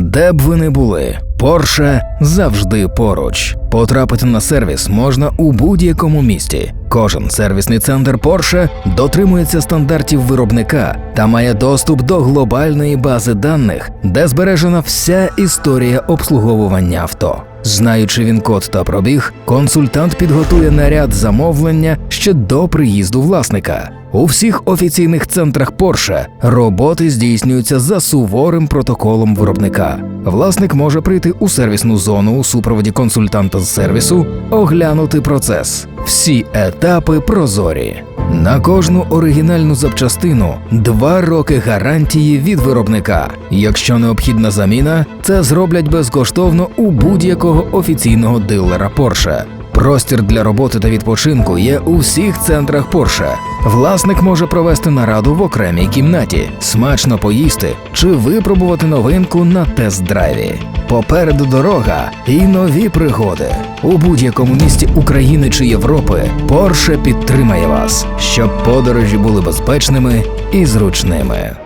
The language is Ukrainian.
Де б ви не були, Порше завжди поруч. Потрапити на сервіс можна у будь-якому місті. Кожен сервісний центр Порше дотримується стандартів виробника та має доступ до глобальної бази даних, де збережена вся історія обслуговування авто. Знаючи він код та пробіг, консультант підготує наряд замовлення ще до приїзду власника. У всіх офіційних центрах Porsche роботи здійснюються за суворим протоколом виробника. Власник може прийти у сервісну зону у супроводі консультанта з сервісу, оглянути процес. Всі етапи прозорі. На кожну оригінальну запчастину два роки гарантії від виробника. Якщо необхідна заміна, це зроблять безкоштовно у будь-якого офіційного дилера Porsche. Простір для роботи та відпочинку є у всіх центрах Porsche. Власник може провести нараду в окремій кімнаті, смачно поїсти чи випробувати новинку на тест-драйві. Попереду дорога і нові пригоди. У будь-якому місті України чи Європи Porsche підтримає вас, щоб подорожі були безпечними і зручними.